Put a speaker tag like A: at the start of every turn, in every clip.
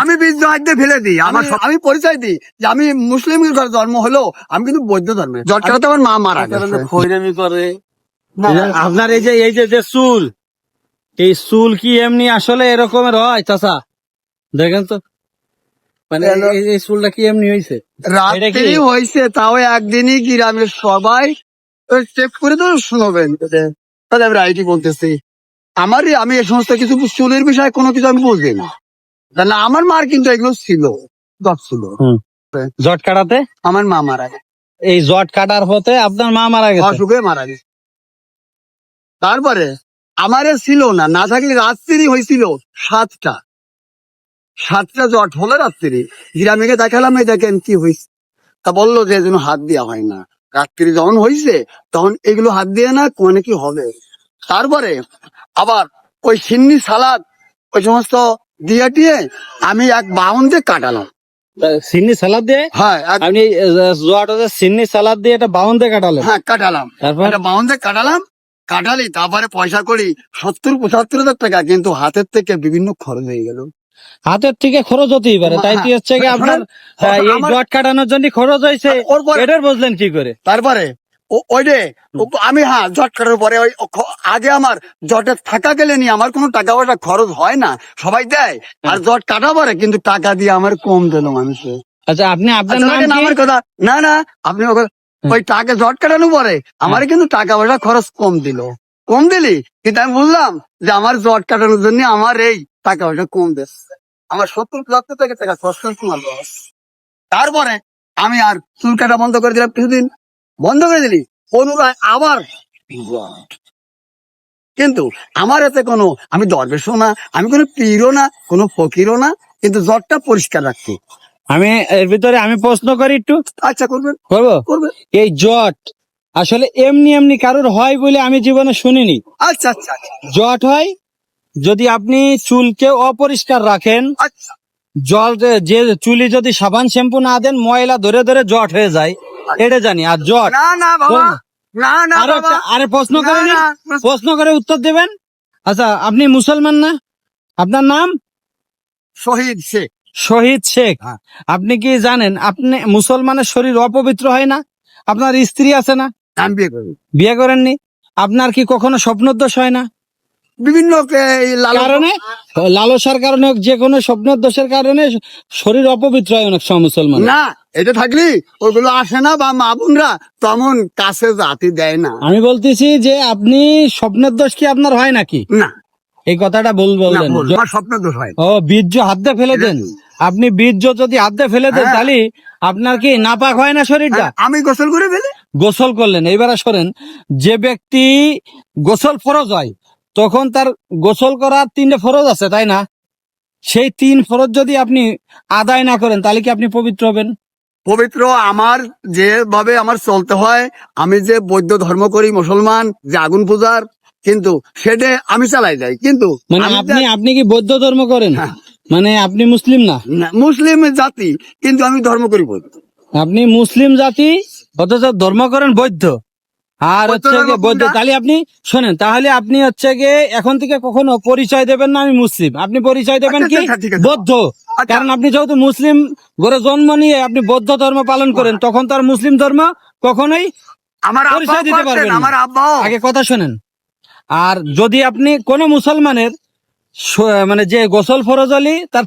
A: আমি বীজ হাতে ফেলে দিই আমার
B: আমি-
A: পরিচয় দিই যে আমি মুসলিম জন্ম হলো আমি কিন্তু বৌদ্ধ ধর্মের জটকাটাতে আমার মা মারা
B: খৈরামি করে। আপনার এই যে এই যে যে চুল এই চুল কি এমনি আসলে এরকমের হয় চাচা? দেখেন তো। মানে এই- চুলটা কি এমনি হয়েছে
A: রাত্রি হয়েছে তাও একদিনই গ্রামের সবাই চেক করে তো শুনবেন তাহলে আমি রাইটি বলতেছি। আমারই আমি এই সমস্ত কিছু চুলের বিষয়ে কোনো কিছু আমি বুঝি না তাহলে আমার মার কিন্তু এগুলো ছিল দশ ছিল।
B: জট কাটাতে?
A: আমার মা মারা গেছে।
B: এই জট কাটার হতে আপনার মা মারা গেছে?
A: অসুখে মারা গেছে। তারপরে আমারে ছিল না না থাকলে রাত্রি হয়েছিল সাতটা। সাতটা জট হলো রাত্রি। গ্রামে দেখালাম এই দেখেন কি হয়েছে তা বলল যে যেন হাত দেওয়া হয় না। রাত্রি যখন হয়েছে তখন এগুলো হাত দিয়ে না কোনে কি হবে? তারপরে আবার ওই সিন্নি সালাদ ওই সমস্ত দিয়ে টিয়ে আমি এক বাউন্ডে কাটালাম।
B: সিন্নি সালাদ দিয়ে?
A: হ্যাঁ
B: আপনি জোয়াটাতে সিন্নি সালাদ দিয়ে এটা বাউন দিয়ে কাটালেন?
A: হ্যাঁ কাটালাম।
B: তারপর?
A: একটা বাউন্ডে কাটালাম কাটালি তারপরে পয়সা করি সত্তর পঁচাত্তর হাজার টাকা কিন্তু হাতের থেকে বিভিন্ন খরচ হয়ে গেল।
B: হাতের থেকে খরচ হতেই পারে তাই কি হচ্ছে
A: হ্যাঁ,
B: আপনার
A: হ্যাঁ,
B: এই জট কাটানোর জন্য খরচ হয়েছে এটার বুঝলেন কি করে?
A: তারপরে ওই রে আমি হ্যাঁ জট কাটার পরে ওই আগে আমার জটে থাকা গেলে নি আমার কোনো টাকা পয়সা খরচ হয় না। সবাই দেয় আর জট কাটা পরে কিন্তু টাকা দিয়ে আমার কম দিল মানুষে।
B: আচ্ছা আপনি আপনার
A: আচ্ছা, আমার কথা না না আপনি ওই টাকা জট কাটানো পরে আমার কিন্তু টাকা পয়সা খরচ কম দিল। কম দিলি? কিন্তু আমি বললাম যে আমার জট কাটানোর জন্য আমার এই টাকা পয়সা কম দিচ্ছে। আমার সত্তর পঁচাত্তর থেকে টাকা খরচ তোমার লস তারপরে আমি আর চুল কাটা বন্ধ করে দিলাম কিছুদিন। বন্ধ করে দিলি পুনরায় আবার কিন্তু আমার এতে কোনো আমি দরবেশও না আমি কোনো পীরও না কোনো ফকিরও না কিন্তু জ্বরটা পরিষ্কার রাখছি
B: আমি এর ভিতরে আমি প্রশ্ন করি একটু?
A: আচ্ছা করবেন।
B: করব?
A: করবেন।
B: এই জট আসলে এমনি এমনি কারোর হয় বলে আমি জীবনে শুনিনি।
A: আচ্ছা আচ্ছা আচ্ছা,
B: জট হয় যদি আপনি চুলকে অপরিষ্কার রাখেন
A: আচ্ছা।
B: জল যে চুলি যদি সাবান শ্যাম্পু না দেন ময়লা ধরে ধরে জট হয়ে যায়। এটা জানি আর জট।
A: না না বাবা। না। না
B: আরও প্রশ্ন করে প্রশ্ন করে উত্তর দেবেন। আচ্ছা আপনি মুসলমান না? আপনার নাম?
A: শহীদ শেখ।
B: শহীদ শেখ।
A: হ্যাঁ।
B: আপনি কি জানেন আপনি মুসলমানের শরীর অপবিত্র হয় না? আপনার স্ত্রী আছে না?
A: বিয়ে
B: বিয়ে করেননি? আপনার কি কখনো স্বপ্নদোষ হয় না?
A: বিভিন্ন
B: কারণে? লালসার কারণে যে কোনো স্বপ্নের দোষের কারণে শরীর অপবিত্র হয় অনেক সময় মুসলমান
A: না এটা থাকলি ওগুলো আসে না বা মা বোনরা তেমন কাছে জাতি দেয় না।
B: আমি বলতেছি যে আপনি স্বপ্নের দোষ কি আপনার হয় নাকি?
A: না।
B: এই কথাটা বল বললেন।
A: বল, আমার স্বপ্ন দোষ হয়।
B: ও বীর্য হাত দিয়ে ফেলে দেন। আপনি বীর্য যদি হাত দিয়ে ফেলে দেন
A: হ্যাঁ।
B: তাহলে আপনার কি নাপাক হয় না শরীরটা?
A: আমি গোসল করে ফেলি।
B: গোসল করলেন। এইবার সরেন যে ব্যক্তি গোসল ফরজ হয় তখন তার গোসল করার তিনটে ফরজ আছে তাই না? সেই তিন ফরজ যদি আপনি আদায় না করেন তাহলে কি আপনি পবিত্র হবেন?
A: পবিত্র আমার যেভাবে আমার চলতে হয় আমি যে বৌদ্ধ ধর্ম করি মুসলমান যে আগুন পূজার কিন্তু সেটা আমি চালাই যাই কিন্তু
B: মানে আপনি আপনি কি বৌদ্ধ ধর্ম করেন?
A: হ্যাঁ।
B: মানে আপনি মুসলিম না?
A: না, মুসলিম জাতি কিন্তু আমি ধর্ম করি বৌদ্ধ।
B: আপনি মুসলিম জাতি অথচ ধর্ম করেন বৌদ্ধ। আর হচ্ছে গিয়ে বৌদ্ধ তাহলে আপনি শোনেন তাহলে আপনি হচ্ছে গিয়ে এখন থেকে কখনো পরিচয় দেবেন না আমি মুসলিম। আপনি পরিচয় দেবেন
A: আচ্ছা,
B: কি
A: আচ্ছা।
B: বৌদ্ধ।
A: আচ্ছা।
B: কারণ আপনি যেহেতু মুসলিম ঘরে জন্ম নিয়ে আপনি বৌদ্ধ ধর্ম পালন করেন তখন তার মুসলিম ধর্ম কখনোই
A: আমার
B: পরিচয় দিতে পারবেন
A: আমার
B: আগে কথা শোনেন। আর যদি আপনি কোন মুসলমানের মানে যে গোসল ফরজ আলী তার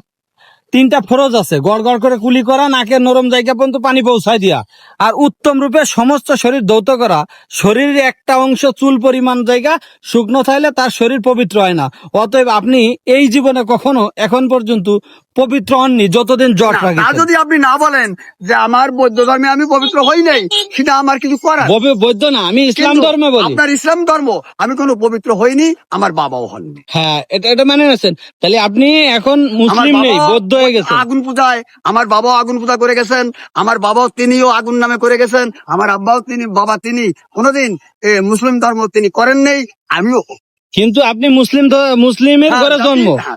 B: তিনটা ফরজ আছে গড় গড় করে কুলি করা, নাকের নরম জায়গা পর্যন্ত পানি পৌঁছায় দিয়া। আর উত্তম রূপে সমস্ত শরীর দৌত করা। শরীরের একটা অংশ চুল পরিমাণ জায়গা, শুকনো থাকলে তার শরীর পবিত্র হয় না। অতএব আপনি এই জীবনে কখনো এখন পর্যন্ত পবিত্র হননি যতদিন জট
A: না, তা যদি আপনি না বলেন যে আমার বৌদ্ধ ধর্মে আমি পবিত্র হই নাই সেটা আমার কিছু করার।
B: বৈদ্য না আমি ইসলাম
A: কিন্তু
B: ধর্মে বলি।
A: আপনার ইসলাম ধর্ম আমি কোনো পবিত্র হইনি আমার বাবাও হননি।
B: হ্যাঁ এটা এটা মানে আছেন। তাহলে আপনি এখন
A: আমার
B: মুসলিম নেই
A: বাবাও
B: বৌদ্ধ হয়ে গেছেন।
A: আগুন পূজায় আমার বাবাও আগুন পূজা করে গেছেন আমার বাবাও তিনিও আগুন নামে করে গেছেন আমার আব্বাও তিনি বাবা তিনি কোনোদিন এ, মুসলিম ধর্ম তিনি করেন নেই আমিও
B: কিন্তু আপনি মুসলিম ধ- মুসলিমের
A: হ্যাঁ,
B: ঘরে জন্ম।
A: হ্যাঁ,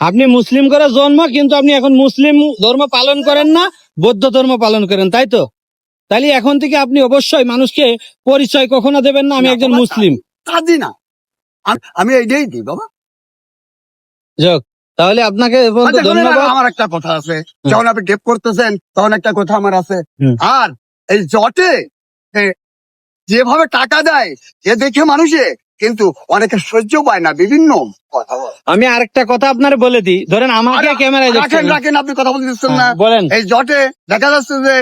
B: আপনি মুসলিম করে জন্ম কিন্তু আপনি এখন মুসলিম ধর্ম পালন করেন না বৌদ্ধ ধর্ম পালন করেন তাই তো? তাহলে এখন থেকে আপনি অবশ্যই মানুষকে পরিচয় কখনো দেবেন না আমি একজন মুসলিম।
A: দিই না। আমি- এইটাই দিই বাবা।
B: যাক তাহলে আপনাকে
A: আচ্ছা,
B: ধন্যবাদ।
A: আমার একটা কথা আছে। যখন আপনি ডেপ করতেছেন তখন একটা কথা আমার আছে। আর এই জটে যেভাবে টাকা দেয় এ দেখে মানুষে কিন্তু অনেকে সহ্য পায় না বিভিন্ন কথা
B: আমি আরেকটা কথা আপনার বলে দিই। ধরেন আমাকে ক্যামেরায়
A: রাখেন রাখেন আপনি কথা বলতে দিচ্ছেন না।
B: হ্যাঁ, বলেন।
A: এই জটে দেখা যাচ্ছে যে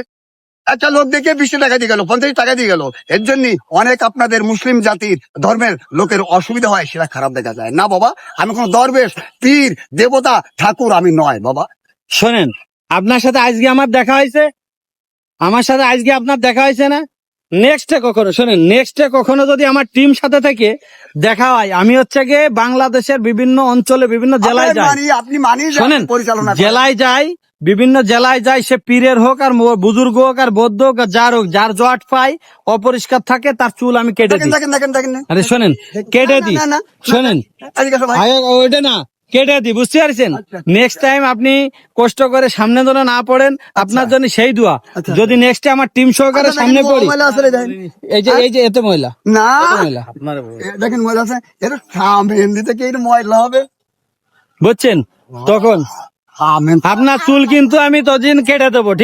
A: একটা লোক দেখে বিশে টাকা দিয়ে গেল পঞ্চাশ টাকা দিয়ে গেল। এর জন্য অনেক আপনাদের মুসলিম জাতির ধর্মের লোকের অসুবিধা হয় সেটা খারাপ দেখা যায়। না বাবা আমি কোন দরবেশ পীর দেবতা ঠাকুর আমি নয় বাবা।
B: শোনেন আপনার সাথে আজকে আমার দেখা হয়েছে। আমার সাথে আজকে আপনার দেখা হয়েছে না? নেক্সটে কখনো শোনেন নেক্সটে কখনো যদি আমার টিম সাথে থেকে দেখা হয় আমি হচ্ছে গিয়ে বাংলাদেশের বিভিন্ন অঞ্চলে বিভিন্ন জেলায় যাই।
A: আপনি মানি
B: শোনেন
A: পরিচালনা
B: জেলায় যাই বিভিন্ন জেলায় যাই সে পীরের হোক আর বুজুর্গ হোক আর বৌদ্ধ হোক আর যার হোক যার জট পাই অপরিষ্কার থাকে তার চুল আমি কেটে দিই। আরে শোনেন কেটে দিই। শোনেন ওইটা না কেটে দি বুঝতে পারছেন?
A: আচ্ছা।
B: নেক্সট টাইম আপনি কষ্ট করে সামনে ধরে না পড়েন আপনার জন্য সেই দোয়া।
A: আচ্ছা।
B: যদি নেক্সট আমার টিম সহকারে
A: আচ্ছা,
B: সামনে পড়ি। এই যে এই যে এত মহিলা
A: না।
B: ময়লা।
A: এ, দেখেন ময়লা আছে। এটা হিন্দি থেকে এটা ময়লা হবে।
B: বুঝছেন? তখন আপনার চুল কিন্তু আমি তদিন কেটে দেবো ঠিক